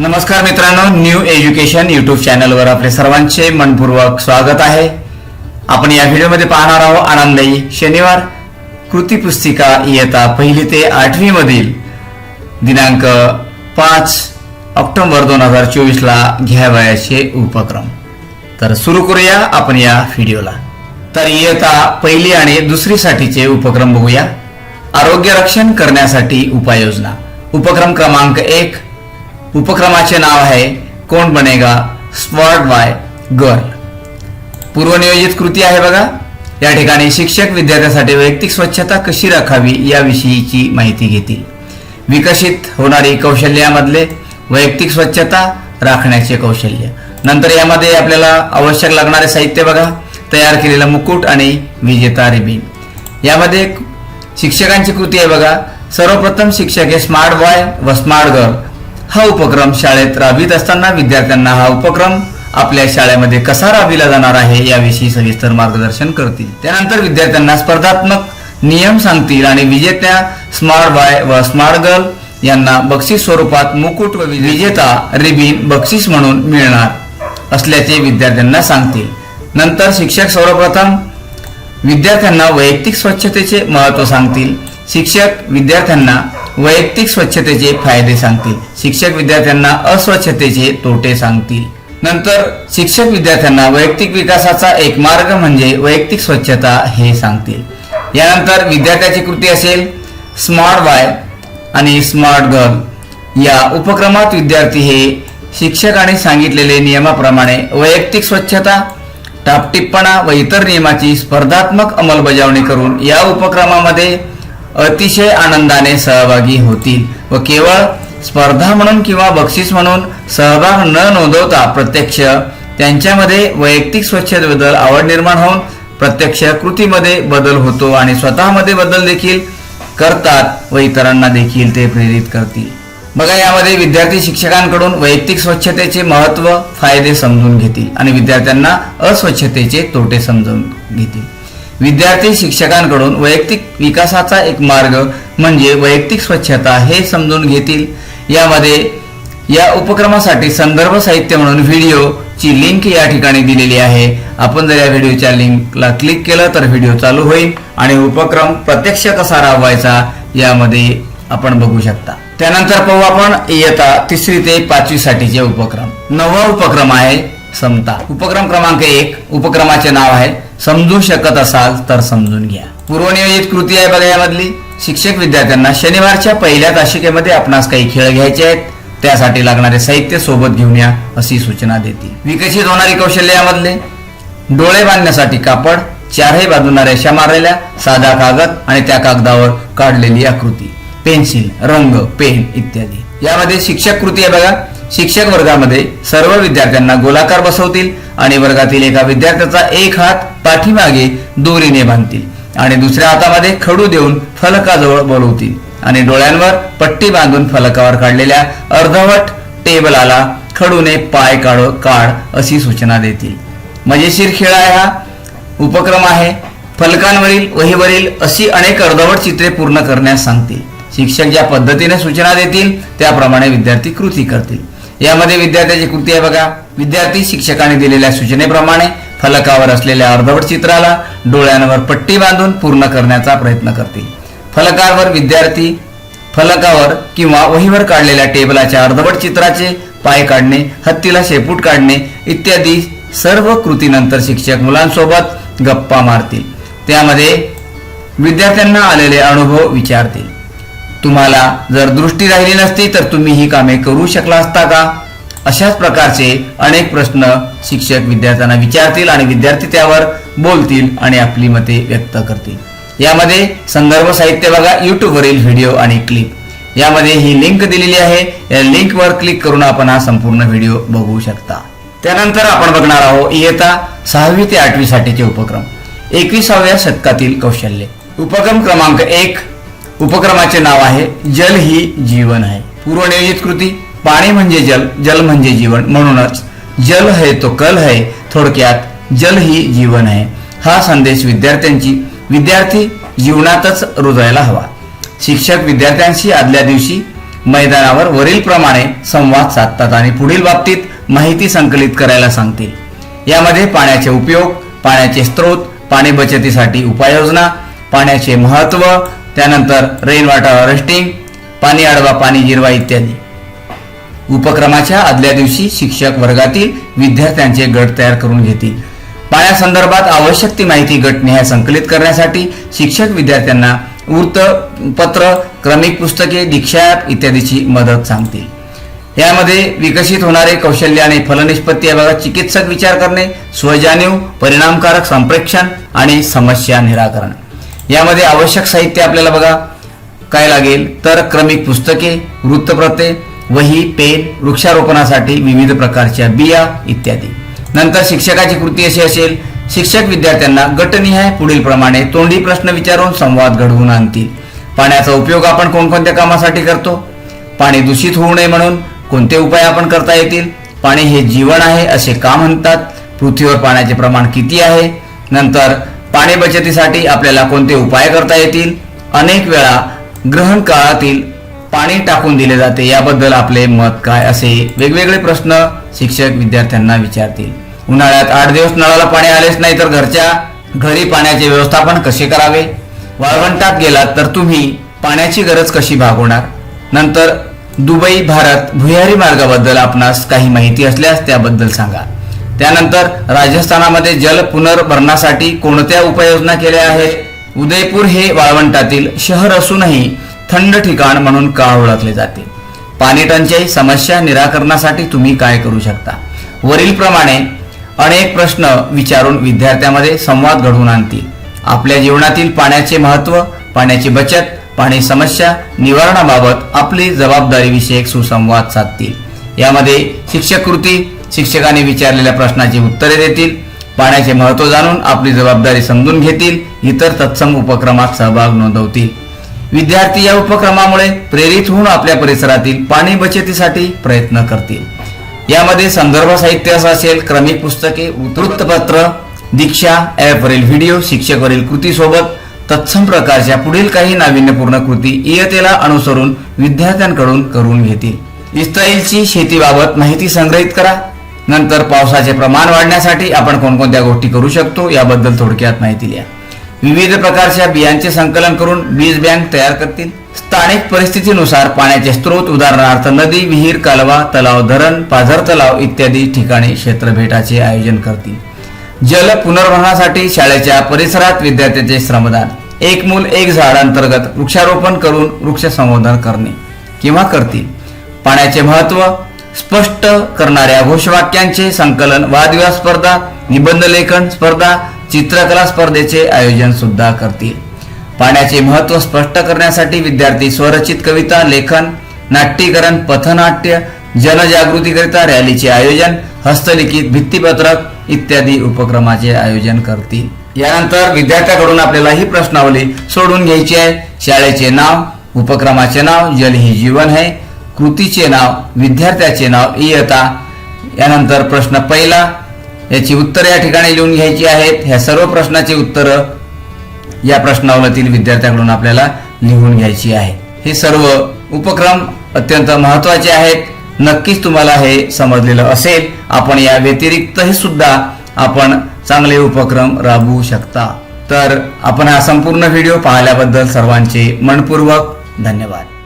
नमस्कार मित्रांनो new education YouTube चॅनलवर आपले सर्वांचे मनपूर्वक स्वागत आहे. आपण या व्हिडिओमध्ये पाहणार आहोत आनंदई शनिवार कृती पुस्तिका इयता पहिली ते आठवी मधील दिनांक पाच ऑक्टोबर दोन हजार चोवीसला घ्यावयाचे उपक्रम. तर सुरू करूया आपण या व्हिडिओला. तर इयता पहिली आणि दुसरीसाठीचे उपक्रम बघूया. आरोग्य रक्षण करण्यासाठी उपाययोजना. उपक्रम क्रमांक एक उपक्रमाचे नाव आहे कोण बनेगा स्पॉट बाय गर्ल. पूर्वनियोजित कृती आहे बघा. या ठिकाणी शिक्षक विद्यार्थ्यांसाठी वैयक्तिक स्वच्छता कशी राखावी याविषयीची माहिती घेतील. विकसित होणारी कौशल्यामधले वैयक्तिक स्वच्छता राखण्याचे कौशल्य. नंतर यामध्ये आपल्याला आवश्यक लागणारे साहित्य बघा. तयार केलेला मुकुट आणि विजेता रिबीन. यामध्ये शिक्षकांची कृती आहे बघा. सर्वप्रथम शिक्षक हे स्मार्ट बॉय व स्मार्ट गर्ल. हा उपक्रम शाळेत राबवित असताना विद्यार्थ्यांना हा उपक्रम आपल्या शाळेमध्ये कसा राबविला जाणार आहे याविषयी सविस्तर मार्गदर्शन करतील. त्यानंतर विद्यार्थ्यांना स्पर्धात्मक नियम सांगतील आणि विजेत्या स्मार्ट बॉय व स्मार्ट गर्ल यांना बक्षीस स्वरूपात मुकुट व विजेता रिबीन बक्षीस म्हणून मिळणार असल्याचे विद्यार्थ्यांना सांगतील. नंतर शिक्षक सर्वप्रथम विद्यार्थ्यांना वैयक्तिक स्वच्छतेचे महत्त्व सांगतील. शिक्षक विद्यार्थ्यांना वैयक्तिक स्वच्छतेचे फायदे सांगतील. शिक्षक विद्यार्थ्यांना अस्वच्छतेचे तोटे सांगतील. नंतर शिक्षक विद्यार्थ्यांना वैयक्तिक विकासाचा एक मार्ग म्हणजे वैयक्तिक स्वच्छता हे सांगतील. यानंतर विद्यार्थ्याची कृती असेल. स्मार्ट बाय आणि स्मार्ट गर्ल. या उपक्रमात विद्यार्थी हे शिक्षकाने सांगितलेले नियमाप्रमाणे वैयक्तिक स्वच्छता टापटिप्पणा व इतर नियमाची स्पर्धात्मक अंमलबजावणी करून या उपक्रमामध्ये अतिशय आनंदाने सहभागी होतील व केवळ स्पर्धा म्हणून किंवा बक्षीस म्हणून सहभाग न नोंदवता प्रत्यक्ष त्यांच्यामध्ये वैयक्तिक स्वच्छतेबद्दल आवड निर्माण होऊन प्रत्यक्ष कृतीमध्ये बदल होतो आणि स्वतःमध्ये बदल देखील करतात व इतरांना देखील ते प्रेरित करतील. बघा यामध्ये विद्यार्थी शिक्षकांकडून वैयक्तिक स्वच्छतेचे महत्त्व फायदे समजून घेतील आणि विद्यार्थ्यांना अस्वच्छतेचे तोटे समजून घेतील. विद्यार्थी शिक्षकांकडून वैयक्तिक विकासाचा एक मार्ग म्हणजे वैयक्तिक स्वच्छता हे समजून घेतील. यामध्ये या उपक्रमासाठी संदर्भ साहित्य म्हणून व्हिडिओची लिंक या ठिकाणी दिलेली आहे. आपण जर या व्हिडिओच्या लिंकला क्लिक केलं तर व्हिडिओ चालू होईल आणि उपक्रम प्रत्यक्ष कसा राबवायचा यामध्ये आपण बघू शकता. त्यानंतर पाहू आपण इयत्ता तिसरी ते पाचवी साठीचे उपक्रम. नववा उपक्रम आहे समता. उपक्रम क्रमांक एक उपक्रमाचे नाव आहे समजू शकत असाल तर समजून घ्या. पूर्वनियोजित कृती आहे बघा यामधली. शिक्षक विद्यार्थ्यांना शनिवारच्या पहिल्या तासिकेमध्ये आपणास काही खेळ घ्यायचे आहेत. त्यासाठी लागणारे साहित्य सोबत घेऊन या अशी सूचना देते. विकसित होणारी कौशल्य यामधले. डोळे बांधण्यासाठी कापड चारही बाजूंना रेषा मारलेल्या साधा कागद आणि त्या कागदावर काढलेली आकृती. पेन्सिल रंग पेन इत्यादी. यामध्ये शिक्षक कृती आहे बघा. शिक्षक वर्गामध्ये सर्व विद्यार्थ्यांना गोलाकार बसवतील आणि वर्गातील एका विद्यार्थ्याचा एक हात पाठीमागे दोरीने बांधतील आणि दुसऱ्या हातामध्ये खडू देऊन फलकाजवळ बोलवतील आणि डोळ्यांवर पट्टी बांधून फलकावर काढलेल्या अर्धवट टेबलाला खडूने पाय काढ काढ अशी सूचना देतील. मजेशीर खेळ आहे हा. उपक्रम आहे. फलकांवरील वहीवरील अशी अनेक अर्धवट चित्रे पूर्ण करण्यास सांगतील. शिक्षक ज्या पद्धतीने सूचना देतील त्याप्रमाणे विद्यार्थी कृती करतील. यामध्ये विद्यार्थ्याची कृती आहे बघा. विद्यार्थी शिक्षकाने दिलेल्या सूचनेप्रमाणे फलकावर असलेल्या अर्धवट चित्राला डोळ्यांवर पट्टी बांधून पूर्ण करण्याचा प्रयत्न करतील. फलकावर विद्यार्थी फलकावर किंवा वहीवर काढलेल्या टेबलाच्या अर्धवट चित्राचे पाय काढणे हत्तीला शेपूट काढणे इत्यादी सर्व कृतीनंतर शिक्षक मुलांसोबत गप्पा मारतील. त्यामध्ये विद्यार्थ्यांना आलेले अनुभव विचारतील. तुम्हाला जर दृष्टी राहिली नसती तर तुम्ही ही कामे करू शकला असता का? अशाच प्रकारचे अनेक प्रश्न शिक्षक विद्यार्थ्यांना विचारतील आणि विद्यार्थी त्यावर बोलतील आणि आपली मते व्यक्त करतील. यामध्ये संदर्भ साहित्य बघा यूट्यूबवरील व्हिडिओ आणि क्लिप. यामध्ये ही लिंक दिलेली आहे. या लिंकवर क्लिक करून आपण हा संपूर्ण व्हिडिओ बघू शकता. त्यानंतर आपण बघणार आहोत इयत्ता सहावी ते आठवी साठीचे उपक्रम. एकविसाव्या शतकातील कौशल्य. उपक्रम क्रमांक एक उपक्रमाचे नाव आहे जल ही जीवन आहे. पूर्वनियोजित कृती पाणी म्हणजे जल जल म्हणजे जीवन. म्हणूनच जल है तो कल है थोडक्यात जल ही जीवन आहे. हा संदेश विद्यार्थ्यांची विद्यार्थी जीवनातच रुजायला हवा. शिक्षक विद्यार्थ्यांशी आदल्या दिवशी मैदानावर वरील प्रमाणे संवाद साधतात आणि पुढील बाबतीत माहिती संकलित करायला सांगतील. यामध्ये पाण्याचे उपयोग पाण्याचे स्रोत पाणी बचतीसाठी उपाययोजना पाण्याचे महत्त्व त्यानंतर रेन वॉटर हार्वेस्टिंग पाणी आडवा पाणी जिरवा इत्यादी. उपक्रमाच्या आदल्या दिवशी शिक्षक वर्गातील विद्यार्थ्यांचे गट तयार करून घेतील. पाण्यासंदर्भात आवश्यक ती माहिती गटनिहाय संकलित करण्यासाठी शिक्षक विद्यार्थ्यांना वृत्तपत्र क्रमिक पुस्तके दीक्षा ॲप इत्यादीची मदत सांगतील. यामध्ये विकसित होणारे कौशल्य आणि फलनिष्पत्ती याबाबत चिकित्सक विचार करणे स्वजाणीव परिणामकारक संप्रेक्षण आणि समस्या निराकरण. यामध्ये आवश्यक साहित्य आपल्याला बघा काय लागेल? तर क्रमिक पुस्तके वृत्तपत्रे वही पेन वृक्षारोपणासाठी विविध प्रकारच्या बिया इत्यादी. नंतर शिक्षकाची कृती अशी असेल शिक्षक विद्यार्थ्यांना गटनिहाय पुढील प्रमाणे तोंडी प्रश्न विचारून संवाद घडवून आणतील. पाण्याचा उपयोग आपण कोणकोणत्या कामासाठी करतो? पाणी दूषित होऊ नये म्हणून कोणते उपाय आपण करता येतील? पाणी हे जीवन आहे असे का म्हणतात? पृथ्वीवर पाण्याचे प्रमाण किती आहे? नंतर पाणी बचतीसाठी आपल्याला कोणते उपाय करता येतील? अनेक वेळा ग्रहण काळातील पाणी टाकून दिले जाते. याबद्दल आपले मत काय असे? वेगवेगळे प्रश्न शिक्षक विद्यार्थ्यांना विचारतील. उन्हाळ्यात आठ दिवस नळाला पाणी आलेच नाही तर घरच्या घरी पाण्याचे व्यवस्थापन कसे करावे? वाळवंटात गेलात तर तुम्ही पाण्याची गरज कशी भागवणार? नंतर दुबई भारत भुयारी मार्गाबद्दल आपणास काही माहिती असल्यास त्याबद्दल सांगा. त्यानंतर राजस्थानामध्ये जल पुनर्भरणासाठी कोणत्या उपाययोजना केल्या आहेत? उदयपूर हे वाळवंटातील शहर असूनही थंड ठिकाण म्हणून का ओळखले जाते? पाणी टंचाई समस्या निराकरणासाठी तुम्ही काय करू शकता? वरील प्रमाणे अनेक प्रश्न विचारून विद्यार्थ्यामध्ये संवाद घडवून आणतील. आपल्या जीवनातील पाण्याचे महत्त्व पाण्याची बचत पाणी समस्या निवारणाबाबत आपली जबाबदारी विषयक सुसंवाद साधतील. यामध्ये शिक्षक कृती शिक्षकांनी विचारलेल्या प्रश्नाची उत्तरे देतील पाण्याचे महत्त्व जाणून आपली जबाबदारी समजून घेतील इतर तत्सम उपक्रमात सहभाग नोंदवतील. विद्यार्थी या उपक्रमामुळे प्रेरित होऊन आपल्या परिसरातील पाणी बचतीसाठी प्रयत्न करतील. यामध्ये संदर्भ साहित्य असं असेल क्रमिक पुस्तके वृत्तपत्र दीक्षा ॲपवरील व्हिडिओ शिक्षकवरील कृतीसोबत तत्सम प्रकारच्या पुढील काही नाविन्यपूर्ण कृती इयतेला अनुसरून विद्यार्थ्यांकडून करून घेतील. इस्रायलची शेतीबाबत माहिती संग्रहित करा. नंतर पावसाचे प्रमाण वाढण्यासाठी आपण कोणकोणत्या गोष्टी करू शकतो याबद्दल थोडक्यात माहिती लिहा. विविध प्रकारच्या बियांचे संकलन करून बीज बँक तयार करतील. स्थानिक परिस्थितीनुसार पाण्याचे स्रोत उदाहरणार्थ नदी विहीर कालवा तलाव धरण पाझर तलाव इत्यादी ठिकाणी क्षेत्रभेटाचे आयोजन करतील. जल पुनर्वहनासाठी शाळेच्या परिसरात विद्यार्थ्यांचे श्रमदान. एक मूल एक झाड अंतर्गत वृक्षारोपण करून वृक्ष संवर्धन करणे किंवा करतील. पाण्याचे महत्त्व स्पष्ट करणाऱ्या घोषवाक्यांचे संकलन वादविवाद स्पर्धा निबंध लेखन स्पर्धा चित्रकला स्पर्धेचे आयोजन सुद्धा करतील. पाण्याचे महत्त्व स्पष्ट करण्यासाठी विद्यार्थी स्वरचित कविता लेखन नाट्यीकरण पथनाट्य जनजागृतीकरिता रॅलीचे आयोजन हस्तलिखित भित्तीपत्रक इत्यादी उपक्रमाचे आयोजन करतील. यानंतर विद्यार्थ्याकडून आपल्याला ही प्रश्नावली सोडून घ्यायची आहे. शाळेचे नाव उपक्रमाचे नाव जल ही जीवन है. कृतीचे नाव विद्यार्थ्याचे नाव इयता यानंतर प्रश्न पहिला याची उत्तर या ठिकाणी लिहून घ्यायची आहेत. ह्या सर्व प्रश्नाची उत्तरं या प्रश्नावलीतील विद्यार्थ्याकडून आपल्याला लिहून घ्यायची आहे. हे सर्व उपक्रम अत्यंत महत्त्वाचे आहेत. नक्कीच तुम्हाला हे समजलेलं असेल. आपण या व्यतिरिक्तही सुद्धा आपण चांगले उपक्रम राबवू शकता. तर आपण हा संपूर्ण व्हिडिओ पाहिल्याबद्दल सर्वांचे मनपूर्वक धन्यवाद.